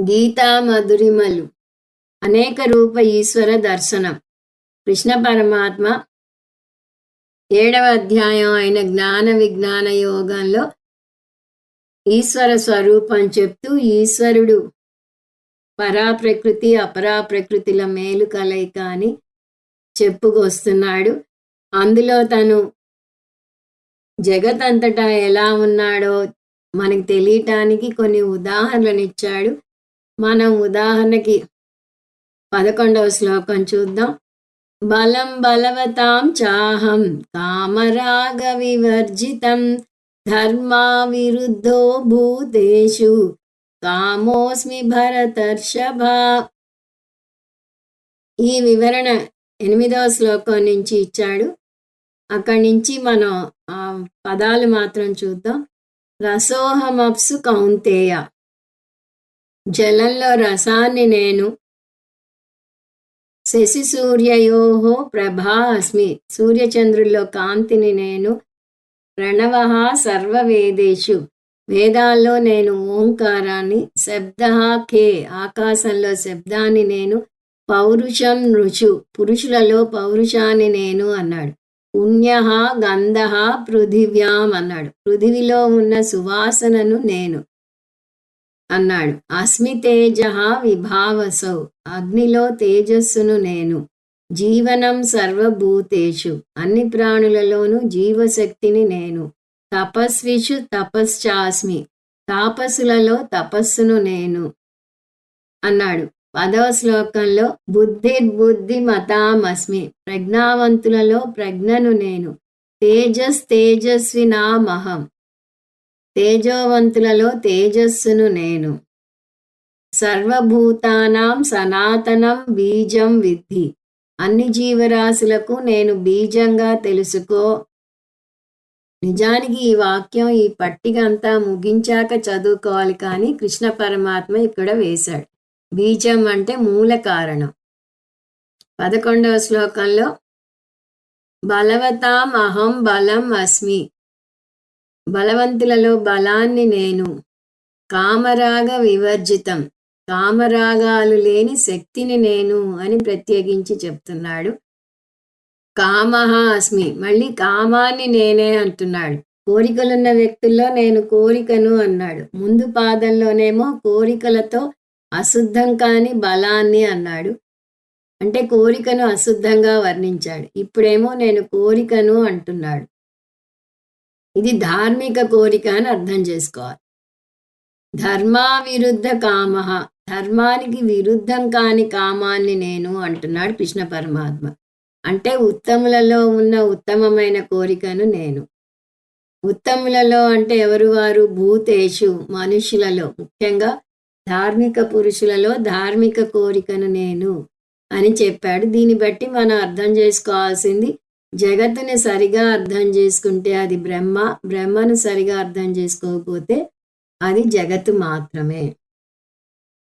గీతా మధురిమలు అనేక రూప ఈశ్వర దర్శనం. కృష్ణ పరమాత్మ ఏడవ అధ్యాయం అయిన జ్ఞాన విజ్ఞాన యోగంలో ఈశ్వర స్వరూపం చెప్తూ ఈశ్వరుడు పరాప్రకృతి అపరాప్రకృతిల మేలు కలయిక అని చెప్పుకొస్తున్నాడు. అందులో తను జగతంతటా ఎలా ఉన్నాడో మనకు తెలియటానికి కొన్ని ఉదాహరణలు ఇచ్చాడు. మనం ఉదాహరణకి పదకొండవ శ్లోకం చూద్దాం. బలం బలవతాం చాహం కామరాగ వివర్జితం ధర్మా విరుద్ధో భూతేషు కామోస్మి భరతర్షభ. ఈ వివరణ ఎనిమిదవ శ్లోకం నుంచి ఇచ్చాడు. అక్కడి నుంచి మనం ఆ పదాలు మాత్రం చూద్దాం. రసోహమప్సు కౌంతేయ. జలంలో రసాన్ని నేను. శశి సూర్యయోహో ప్రభా అస్మి సూర్యచంద్రుల్లో కాంతిని నేను. ప్రణవ సర్వవేదేషు. వేదాల్లో నేను ఓంకారాన్ని. శబ్ద కే. ఆకాశంలో శబ్దాన్ని నేను. పౌరుషం రుచు పురుషులలో పౌరుషాన్ని నేను అన్నాడు. పుణ్య గంధ పృథివ్యాం అన్నాడు. పృథివిలో ఉన్న సువాసనను నేను. అన్నాడు. అస్మితేజ విభావసౌ. అగ్నిలో తేజస్సును నేను. జీవనం సర్వభూతేషు. అన్ని ప్రాణులలోనూ జీవశక్తిని నేను. తపస్విషు తపశ్చాస్మి. తాపసులలో తపస్సును నేను. అన్నాడు. పదవ శ్లోకంలో బుద్ధిర్బుద్ధి మతామస్మి. ప్రజ్ఞావంతులలో ప్రజ్ఞను నేను. తేజస్ తేజస్వి నామహం తేజోవంతులలో తేజస్సును నేను. సర్వభూతానాం సనాతనం బీజం విద్ధి. అన్ని జీవరాశులకు నేను బీజంగా తెలుసుకో. నిజానికి ఈ వాక్యం ఈ పట్టిక అంతా ముగించాక చదువుకోవాలి కానీ కృష్ణ పరమాత్మ ఇక్కడ వేశాడు. బీజం అంటే మూల కారణం. పదకొండవ శ్లోకంలో బలవతాం అహం బలం అస్మి. బలవంతులలో బలాన్ని నేను. కామరాగ వివర్జితం. కామరాగాలు లేని శక్తిని నేను అని ప్రత్యేకించి చెప్తున్నాడు. కామహ అస్మి. మళ్ళీ కామాన్ని నేనే అంటున్నాడు. కోరికలున్న వ్యక్తుల్లో నేను కోరికను అన్నాడు. ముందు పాదంలోనేమో కోరికలతో అశుద్ధం కాని బలాన్ని అన్నాడు. అంటే కోరికను అశుద్ధంగా వర్ణించాడు. ఇప్పుడేమో నేను కోరికను అంటున్నాడు. ఇది ధార్మిక కోరిక అని అర్థం చేసుకోవాలి. ధర్మా విరుద్ధ కామ. ధర్మానికి విరుద్ధం కాని కామాన్ని నేను అంటున్నాడు కృష్ణ పరమాత్మ. అంటే ఉత్తములలో ఉన్న ఉత్తమమైన కోరికను నేను. ఉత్తములలో అంటే ఎవరు వారు? భూతేషు మనుషులలో ముఖ్యంగా ధార్మిక పురుషులలో ధార్మిక కోరికను నేను అని చెప్పాడు. దీన్ని బట్టి మనం అర్థం చేసుకోవాల్సింది జగత్తుని సరిగా అర్థం చేసుకుంటే అది బ్రహ్మ బ్రహ్మను సరిగా అర్థం చేసుకోకపోతే అది జగత్తు మాత్రమే.